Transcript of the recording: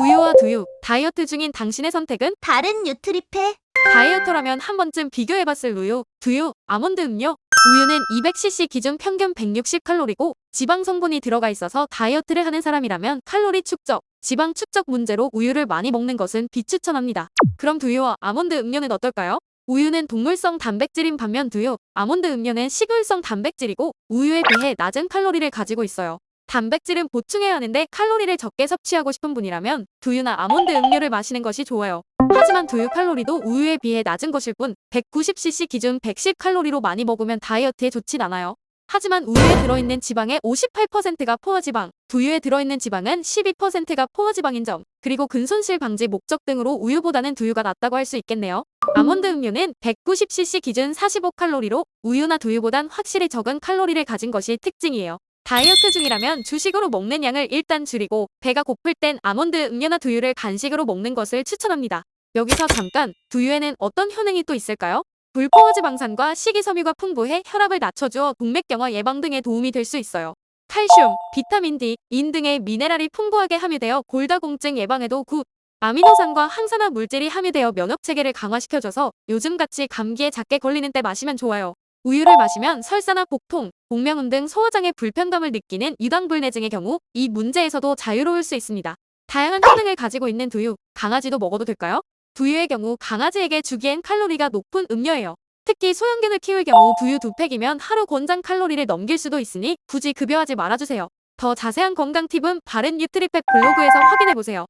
우유와 두유, 다이어트 중인 당신의 선택은? 다른 뉴트리패. 다이어터라면 한 번쯤 비교해봤을 우유, 두유, 아몬드 음료. 우유는 200cc 기준 평균 160칼로리고 지방 성분이 들어가 있어서 다이어트를 하는 사람이라면 칼로리 축적, 지방 축적 문제로 우유를 많이 먹는 것은 비추천합니다. 그럼 두유와 아몬드 음료는 어떨까요? 우유는 동물성 단백질인 반면 두유, 아몬드 음료는 식물성 단백질이고 우유에 비해 낮은 칼로리를 가지고 있어요. 단백질은 보충해야 하는데 칼로리를 적게 섭취하고 싶은 분이라면 두유나 아몬드 음료를 마시는 것이 좋아요. 하지만 두유 칼로리도 우유에 비해 낮은 것일 뿐 190cc 기준 110칼로리로 많이 먹으면 다이어트에 좋진 않아요. 하지만 우유에 들어있는 지방의 58%가 포화지방, 두유에 들어있는 지방은 12%가 포화지방인 점, 그리고 근손실 방지 목적 등으로 우유보다는 두유가 낫다고 할 수 있겠네요. 아몬드 음료는 190cc 기준 45칼로리로 우유나 두유보단 확실히 적은 칼로리를 가진 것이 특징이에요. 다이어트 중이라면 주식으로 먹는 양을 일단 줄이고 배가 고플 땐 아몬드 음료나 두유를 간식으로 먹는 것을 추천합니다. 여기서 잠깐 두유에는 어떤 효능이 또 있을까요? 불포화지방산과 식이섬유가 풍부해 혈압을 낮춰주어 동맥경화 예방 등에 도움이 될 수 있어요. 칼슘, 비타민 D, 인 등의 미네랄이 풍부하게 함유되어 골다공증 예방에도 굿. 아미노산과 항산화 물질이 함유되어 면역 체계를 강화시켜줘서 요즘같이 감기에 작게 걸리는 때 마시면 좋아요. 우유를 마시면 설사나 복통, 복명음 등 소화장애 불편감을 느끼는 유당불내증의 경우 이 문제에서도 자유로울 수 있습니다. 다양한 효능을 가지고 있는 두유, 강아지도 먹어도 될까요? 두유의 경우 강아지에게 주기엔 칼로리가 높은 음료예요. 특히 소형견을 키울 경우 두유 두 팩이면 하루 권장 칼로리를 넘길 수도 있으니 굳이 급여하지 말아주세요. 더 자세한 건강 팁은 바른 뉴트리팩 블로그에서 확인해보세요.